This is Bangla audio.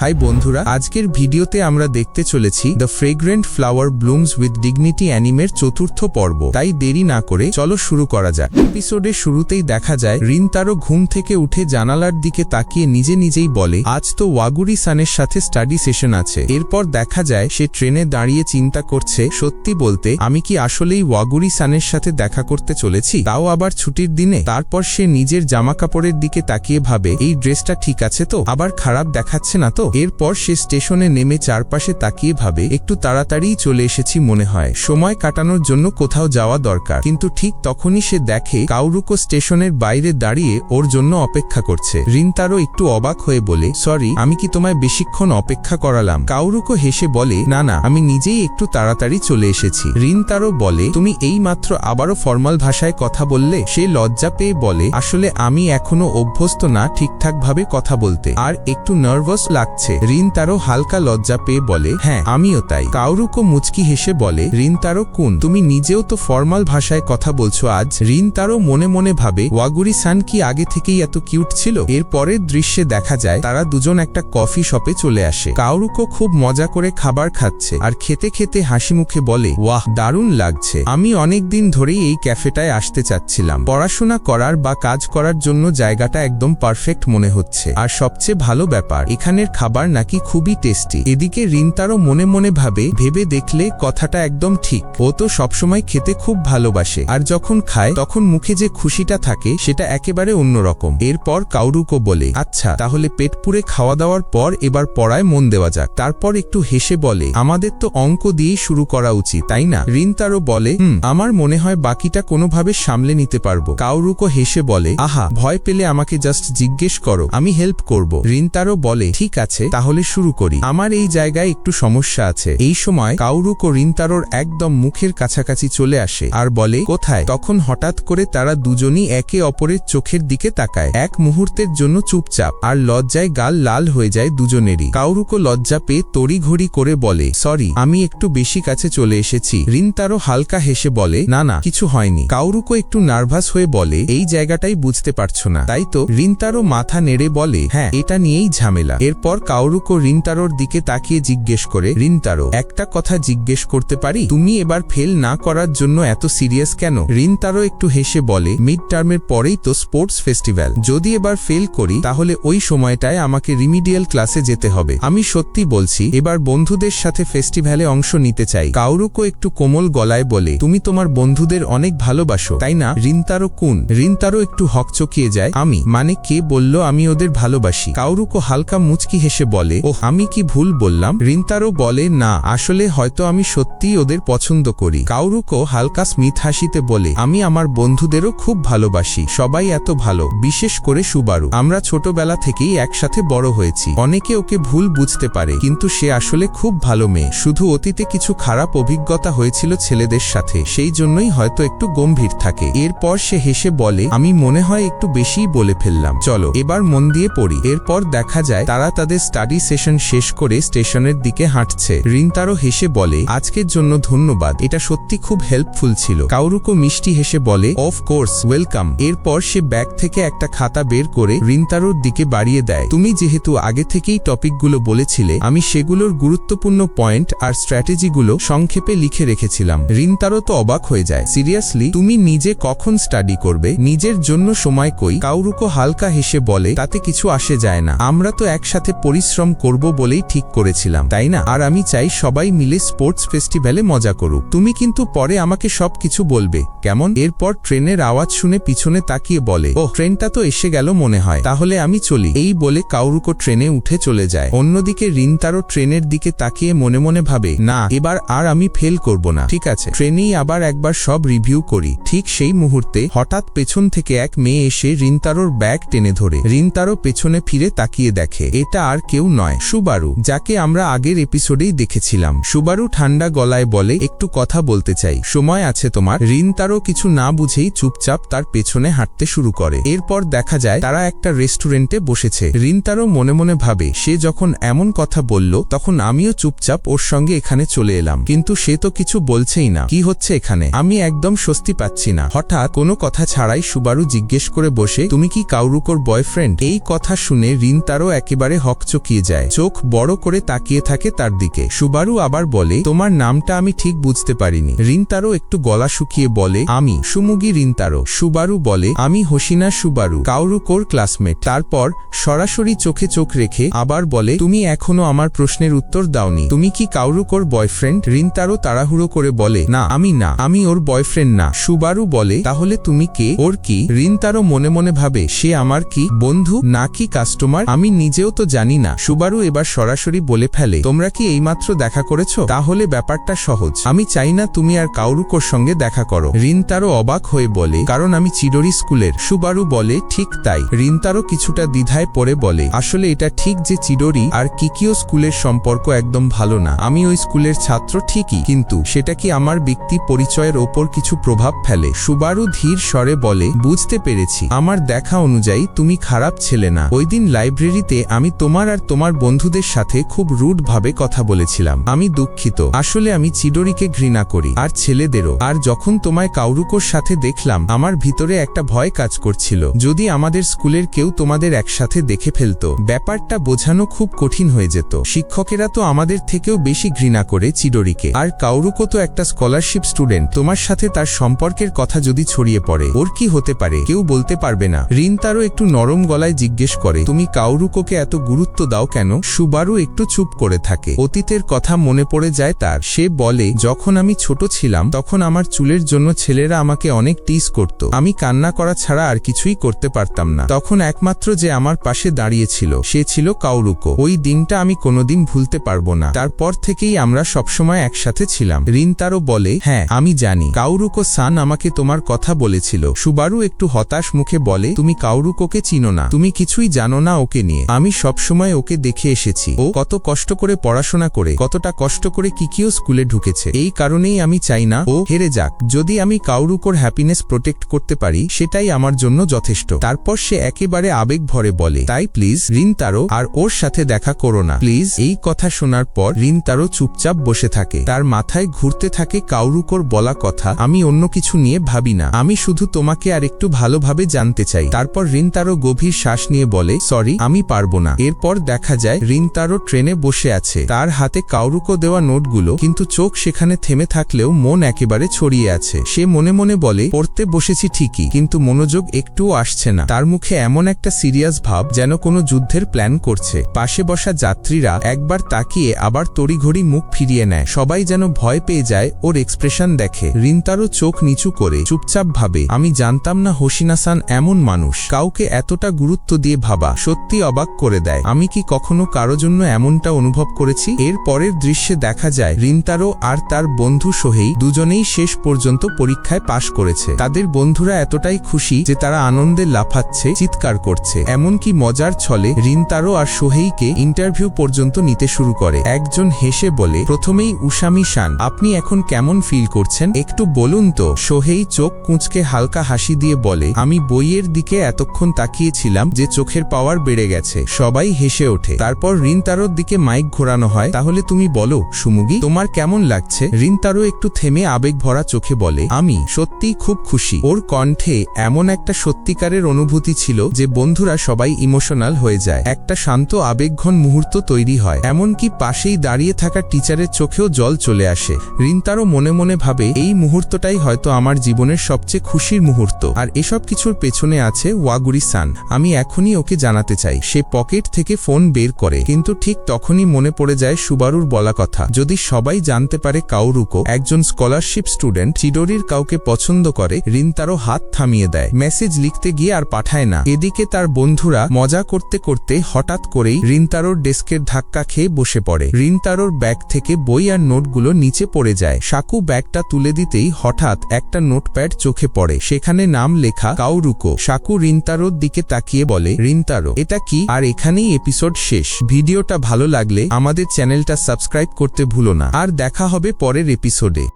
হাই বন্ধুরা, আজকের ভিডিওতে আমরা দেখতে চলেছি the fragrant flower blooms with dignity অ্যানিমের চতুর্থ পর্ব। তাই দেরি না করে চলো শুরু করা যাক। এপিসোডের শুরুতেই দেখা যায় রিন তারও ঘুম থেকে উঠে জানালার দিকে তাকিয়ে নিজে নিজেই বলে, আজ তো ওয়াগুরি সানের সাথে স্টাডি সেশন আছে। এরপর দেখা যায়, সে ট্রেনে দাঁড়িয়ে চিন্তা করছে, সত্যি বলতে, আমি কি আসলেই ওয়াগুরি সানের সাথে দেখা করতে চলেছি? তাও আবার ছুটির দিনে? তারপর সে নিজের জামা কাপড়ের দিকে তাকিয়ে ভাবে, এই ড্রেসটা ঠিক আছে তো? আবার খারাপ দেখাচ্ছে না তো? এরপর সে স্টেশনে নেমে চারপাশে তাকিয়ে ভাবে, একটু তাড়াতাড়িই চলে এসেছি মনে হয়। সময় কাটানোর জন্য কোথাও যাওয়া দরকার। কিন্তু ঠিক তখনই সে দেখে কাউরুকো স্টেশনের বাইরে দাঁড়িয়ে ওর জন্য অপেক্ষা করছে। রিন তারও একটু অবাক হয়ে বলে, সরি, আমি কি তোমায় বেশিক্ষণ অপেক্ষা করালাম? কাউরুকো হেসে বলে, না না, আমি নিজেই একটু তাড়াতাড়ি চলে এসেছি। রিন তারও বলে, তুমি এই মাত্র আবারও ফর্মাল ভাষায় কথা বললে? সে লজ্জা পেয়ে বলে, আসলে আমি এখনও অভ্যস্ত না ঠিকঠাকভাবে কথা বলতে। আর একটু নার্ভাস লাগছে রিন তারও হালকা লজ্জা পেয়ে বলে হ্যাঁ আমিও তাই। কাউরুকো মুচকি হেসে বলে রিন তারও কুন? তুমি নিজেও তো ফর্মাল ভাষায় কথা বলছো আজ। রিন তারও মনে মনে ভাবে ওয়াগুরি সান কি আগে থেকেই এত কিউট ছিল? এর পরের দৃশ্যে দেখা যায়, তারা দুজন একটা কফি শপে চলে আসে। কাউরুকো খুব মজা করে খাবার খাচ্ছে আর খেতে খেতে হাসি মুখে বলে, ওয়াহ, দারুণ লাগছে। আমি অনেক দিন ধরেই এই ক্যাফেটায় আসতে চাচ্ছিলাম। পড়াশোনা করার বা কাজ করার জন্য জায়গাটা একদম পারফেক্ট মনে হচ্ছে। আর সবচেয়ে ভালো ব্যাপার, এখানের খাবার নাকি খুবই টেস্টি এদিকে রিনতারও মনে মনে ভাবে, ভেবে দেখলে কথাটা একদম ঠিক। ও তো সবসময় খেতে খুব ভালোবাসে। আর যখন খায়, তখন মুখে যে খুশিটা থাকে, সেটা একেবারে অন্যরকম। এরপর কাউরুকো বলে আচ্ছা তাহলে পেট পুরে খাওয়া দাওয়ার পর এবার পড়ায় মন দেওয়া যাক। তারপর একটু হেসে বলে, আমাদের তো অঙ্ক দিয়েই শুরু করা উচিত, তাই না? রিনতারও বলে, হুম, আমার মনে হয় বাকিটা কোনোভাবে সামলে নিতে পারব। কাউরুকো হেসে বলে, আহা, ভয় পেলে আমাকে জাস্ট জিজ্ঞেস করো, আমি হেল্প করব। রিনতারও বলে, ঠিক আছে তাহলে শুরু করি। আমার এই জায়গায় একটু সমস্যা আছে। এই সময় কাউরুক রিনতারোর একদম মুখের কাছাকাছি চলে আসে আর বলে, কোথায়? তখন হঠাৎ করে তারা দুজনই একে অপরের চোখের দিকে তাকায়। এক মুহূর্তের জন্য চুপচাপ আর লজ্জায় গাল লাল হয়ে যায় দুজনেরই। কাউরুকো লজ্জা পেয়ে তড়িঘড়ি করে বলে, সরি, আমি একটু বেশি কাছে চলে এসেছি। রিনতারো হালকা হেসে বলে, না না, কিছু হয়নি। কাউরুকো একটু নার্ভাস হয়ে বলে, এই জায়গাটাই বুঝতে পারছ না। তাই তো রিনতারো মাথা নেড়ে বলে হ্যাঁ এটা নিয়েই ঝামেলা। এরপর কাউরুকো রিনতারোর দিকে তাকিয়ে জিজ্ঞেস করে, রিনতারো, একটা কথা জিজ্ঞেস করতে পারি? তুমি এবার ফেল না করার জন্য এত সিরিয়াস কেন? রিনতারো একটু হেসে বলে মিড টার্মের পরেই তো স্পোর্টস ফেস্টিভ্যাল। যদি এবার ফেল করি, তাহলে ওই সময়টায় আমাকে রিমিডিয়াল ক্লাসে যেতে হবে। আমি সত্যি বলছি, এবার বন্ধুদের সাথে ফেস্টিভ্যালে অংশ নিতে চাই কাউরুকো একটু কোমল গলায় বলে, তুমি তোমার বন্ধুদের অনেক ভালোবাসো, তাই না? রিনতারো কুন রিনতারো একটু হকচকিয়ে যায়, আমি? মানে কে বলল আমি ওদের ভালোবাসি কাউরুকো হালকা মুচকি হেসে বলে ও আমি কি ভুল বললাম? রিনতারও বলে, না, আসলে হয়তো আমি সত্যিই ওদের পছন্দ করি। কাউরুকো হালকা স্মিথ হাসিতে বলে, আমি আমার বন্ধুদেরও খুব ভালোবাসি, সবাই এত ভালো, বিশেষ করে সুবারু। আমরা ছোটবেলা থেকেই একসাথে বড় হয়েছি। অনেকে ওকে ভুল বুঝতে পারে, কিন্তু সে আসলে খুব ভালো মেয়ে। শুধু অতীতে কিছু খারাপ অভিজ্ঞতা হয়েছিল ছেলেদের সাথে, সেই জন্যই হয়তো একটু গম্ভীর থাকে। এরপর সে হেসে বলে, আমি মনে হয় একটু বেশিই বলে ফেললাম। চলো, এবার মন দিয়ে পড়ি। এরপর দেখা যায়, তারা তাদের স্টাডি সেশন শেষ করে স্টেশনের দিকে হাঁটছে। রিনতারও হেসে বলে, আজকের জন্য ধন্যবাদ। এটা সত্যি খুব হেল্পফুল ছিল। কাউরুকো মিষ্টি হেসে বলে অফ কোর্স ওয়েলকাম এরপর সে ব্যাগ থেকে একটা খাতা বের করে রিনতারোর দিকে বাড়িয়ে দেয়। তুমি যেহেতু আগে থেকেই টপিকগুলো বলেছিলে, আমি সেগুলোর গুরুত্বপূর্ণ পয়েন্ট আর স্ট্র্যাটেজিগুলো সংক্ষেপে লিখে রেখেছিলাম। রিনতারো তো অবাক হয়ে যায়। সিরিয়াসলি, তুমি নিজে কখন স্টাডি করবে? নিজের জন্য সময় কই? কাউরুকো হালকা হেসে বলে, তাতে কিছু আসে যায় না। আমরা তো একসাথে পরিশ্রম করব বলেই ঠিক করেছিলাম, তাই না? আর আমি চাই সবাই মিলে স্পোর্টস ফেস্টিভ্যালে মজা করুক। তুমি কিন্তু পরে আমাকে সব কিছু বলবে, কেমন? এরপর ট্রেনের আওয়াজ শুনে পিছনে তাকিয়ে বলে ও ট্রেনটা তো এসে গেল মনে হয়, তাহলে আমি চলি। এই বলে কাউরুকো ট্রেনে উঠে চলে যায়। অন্যদিকে রিনতারও ট্রেনের দিকে তাকিয়ে মনে মনে ভাবে, না, এবার আর আমি ফেল করব না। ঠিক আছে। ট্রেনেই আবার একবার সব রিভিউ করি। ঠিক সেই মুহূর্তে হঠাৎ পেছন থেকে এক মেয়ে এসে রিনতারোর ব্যাগ টেনে ধরে। রিনতারও পেছনে ফিরে তাকিয়ে দেখে, এটা আর কেউ নয়, সুবারু, যাকে আমরা আগের এপিসোডেই দেখেছিলাম। সুবারু ঠান্ডা গলায় বলে, একটু কথা বলতে চাই। সময় আছে তোমার। রিনতারও কিছু না বুঝেই চুপচাপ তার পেছনে হাঁটতে শুরু করে। এরপর দেখা যায়, তারা একটা রেস্টুরেন্টে বসেছে। রিনতারও মনে মনে ভাবে, সে যখন এমন কথা বলল, তখন আমিও চুপচাপ ওর সঙ্গে এখানে চলে এলাম। কিন্তু সে তো কিছু বলছেই না। কি হচ্ছে এখানে? আমি একদম স্বস্তি পাচ্ছি না। হঠাৎ কোনো কথা ছাড়াই সুবারু জিজ্ঞেস করে বসে, তুমি কি কাউরুকোর বয়ফ্রেন্ড? এই কথা শুনে রিন তারও একেবারে হক হকচকিয়ে যায়। চোখ বড় করে তাকিয়ে থাকে তার দিকে। সুবারু আবার বলে, তোমার নামটা আমি ঠিক বুঝতে পারিনি। রিনতারো একটু গলা শুকিয়ে বলে, আমি, সুমুগি রিনতারো সুবারু বলে, আমি হোসিনা সুবারু কাউরুকোর ক্লাসমেট। তারপর সরাসরি চোখে চোখ রেখে আবার বলে, তুমি এখনও আমার প্রশ্নের উত্তর দাওনি। তুমি কি কাউরুকোর বয়ফ্রেন্ড? রিনতারো তাড়াহুড়ো করে বলে, না, আমি না, আমি ওর বয়ফ্রেন্ড না। সুবারু বলে, তাহলে তুমি কে? ওর কি? রিনতারো মনে মনে ভাবে, সে আমার কি বন্ধু, না কি কাস্টমার? আমি নিজেও তো জানি না। সুবারু এবার সরাসরি বলে ফেলে, তোমরা কি এইমাত্র দেখা করেছ? তাহলে ব্যাপারটা সহজ। আমি চাই না তুমি আর কাউরুকোর সঙ্গে দেখা করো রিনতারো অবাক হয়ে বলে, কারণ আমি চিডরি স্কুলের সুবারু বলে, ঠিক তাই রিনতারো কিছুটা দ্বিধায় পড়ে বলে, আসলে এটা ঠিক যে চিডরি আর কিকিও স্কুলের সম্পর্ক একদম ভালো না। আমি ওই স্কুলের ছাত্র ঠিকই, কিন্তু সেটা কি আমার ব্যক্তি পরিচয়ের ওপর কিছু প্রভাব ফেলে সুবারু ধীর স্বরে বলে, বুঝতে পেরেছি। আমার দেখা অনুযায়ী তুমি খারাপ ছেলে না। ওই দিন লাইব্রেরিতে আমি তোমার আর তোমার বন্ধুদের সাথে খুব রুড ভাবে কথা বলেছিলাম। আমি দুঃখিত। আসলে আমি চিডরিকে ঘৃণা করি, আর ছেলেদেরও। আর যখন তোমায় কাউরুকোর সাথে দেখলাম, আমার ভিতরে একটা ভয় কাজ করছিল। যদি আমাদের স্কুলের কেউ তোমাদের একসাথে দেখে ফেলতো, ব্যাপারটা বোঝানো খুব কঠিন হয়ে যেত। শিক্ষকেরা তো আমাদের থেকেও বেশি ঘৃণা করে চিডরিকে। আর কাউরুকো তো একটা স্কলারশিপ স্টুডেন্ট। তোমার সাথে তার সম্পর্কের কথা যদি ছড়িয়ে পড়ে, ওর কি হতে পারে? কেউ বলতে পারবে না। রিন তারও একটু নরম গলায় জিজ্ঞেস করে, তুমি কাউরুকোকে এত গুরুত্ব দাও কেন? সুবারু একটু চুপ করে থাকে। অতীতের কথা মনে পড়ে যায় তার। সে বলে, যখন আমি ছোট ছিলাম, তখন আমার চুলের জন্য ছেলেরা আমাকে অনেক টিস করত। আমি কান্না করা ছাড়া আর কিছুই করতে পারতাম না। তখন একমাত্র যে আমার পাশে দাঁড়িয়েছিল, সে ছিল কাউরুকো। ওই দিনটা আমি কোনোদিন ভুলতে পারব না। তারপর থেকেই আমরা সবসময় একসাথে ছিলাম। রিন তারও বলে হ্যাঁ আমি জানি। কাউরুকো সান আমাকে তোমার কথা বলেছিল। সুবারু একটু হতাশ মুখে বলে, তুমি কাউরুকোকে চিনো না। তুমি কিছুই জানো না ওকে নিয়ে। আমি সবসময় ওকে দেখে এসেছি। ও কত কষ্ট করে পড়াশোনা করে, কতটা কষ্ট করে কি কিকিও স্কুলে ঢুকেছে। এই কারণেই আমি চাই না ও হেরে যাক। যদি আমি কাউরুকোর হ্যাপিনেস প্রোটেক্ট করতে পারি, সেটাই আমার জন্য যথেষ্ট। তারপর সে একেবারে আবেগ ভরে বলে, তাই প্লিজ রিন তারো আর ওর সাথে দেখা করো না। প্লিজ এই কথা শোনার পর রিন তারো চুপচাপ বসে থাকে। তার মাথায় ঘুরতে থাকে কাউরুকোর বলা কথা, আমি অন্য কিছু নিয়ে ভাবি না। আমি শুধু তোমাকে আর একটু ভালোভাবে জানতে চাই। তারপর রিন তারো গভীর শ্বাস নিয়ে বলে, সরি, আমি পারব না। এরপর দেখা যায় রিন তারো ট্রেনে বসে আছে। তার হাতে কাউরুকো দেওয়া নোটগুলো, কিন্তু চোখ সেখানে থেমে থাকলেও মন একেবারে ছড়িয়ে আছে। সে মনে মনে বলে, পড়তে বসেছি ঠিকই, কিন্তু মনোযোগ একটুও আসছে না। তার মুখে এমন একটা সিরিয়াস ভাব যেন কোনো যুদ্ধের প্ল্যান করছে। পাশে বসা যাত্রীরা একবার তাকিয়ে আবার তড়িঘড়ি মুখ ফিরিয়ে নেয়। সবাই যেন ভয় পেয়ে যায়, ওর এক্সপ্রেশন দেখে। রিনতারও চোখ নিচু করে চুপচাপ ভাবে, আমি জানতাম না হোসিনাসান এমন মানুষ। কাউকে এতটা গুরুত্ব দিয়ে ভাবা। সত্যি অবাক করে দেয়। আমি কি কখনো কারও জন্য এমনটা অনুভব করেছি? এর পরের দৃশ্যে দেখা যায় রিনতারো আর তার বন্ধু সোহেই দুজনেই শেষ পর্যন্ত পরীক্ষায় পাশ করেছে। তাদের বন্ধুরা এতটাই খুশি যে তারা আনন্দে লাফাচ্ছে, চিৎকার করছে। এমনকি মজার ছলে রিনতারো আর সোহেইকে ইন্টারভিউ পর্যন্ত নিতে শুরু করে। একজন হেসে বলে, প্রথমেই উসামি শান, আপনি এখন কেমন ফিল করছেন? একটু বলুন তো। সোহেই চোখ কুঁচকে হালকা হাসি দিয়ে বলে, আমি বইয়ের দিকে এতক্ষণ তাকিয়েছিলাম যে চোখের পাওয়ার বেড়ে গেছে। সবাই হেসে ওঠে। তারপর রিনতারোর দিকে মাইক ঘোরানো হয়। তাহলে তুমি বলো, সুমুগি, তোমার কেমন লাগছে? রিনতারো একটু থেমে আবেগ ভরা চোখে বলে, আমি সত্যিই খুব খুশি। ওর কণ্ঠে এমন একটা সত্যিকারের অনুভূতি ছিল যে বন্ধুরা সবাই ইমোশনাল হয়ে যায়। একটা শান্ত আবেগঘন মুহূর্ত তৈরি হয়। এমনকি পাশেই দাঁড়িয়ে থাকা টিচারের চোখেও জল চলে আসে। রিনতারও মনে মনে ভাবে, এই মুহূর্তটাই হয়তো আমার জীবনের সবচেয়ে খুশির মুহূর্ত। আর এসব কিছুর পেছনে আছে ওয়াগুরি সান আমি এখনই ওকে জানাতে চাই। সে পকেট থেকে ফোন বের করে। কিন্তু ঠিক তখনই মনে পড়ে যায় সুবারুর বলা কথা। যদি সবাই জানতে পারে কাউরুকো একজন স্কলারশিপ স্টুডেন্ট চিডোরির কাউকে পছন্দ করে রিনতারও হাত থামিয়ে দেয়। মেসেজ লিখতে গিয়ে আর পাঠায় না। এদিকে তার বন্ধুরা মজা করতে করতে হঠাৎ করেই রিনতারোর ডেস্কের ধাক্কা খেয়ে বসে পড়ে। রিনতারোর ব্যাগ থেকে বই আর নোটগুলো নিচে পড়ে যায়। সাকু ব্যাগটা তুলে দিতেই হঠাৎ একটা নোটপ্যাড চোখে পড়ে। সেখানে নাম লেখা কাউরুকো সাকু রিনতারোর দিকে তাকিয়ে বলে রিনতারো এটা কি? আর এখানেই এপিসোড শেষ। ভিডিওটা ভালো লাগলে আমাদের চ্যানেলটা সাবস্ক্রাইব করতে ভুলো না। আর দেখা হবে পরের এপিসোডে।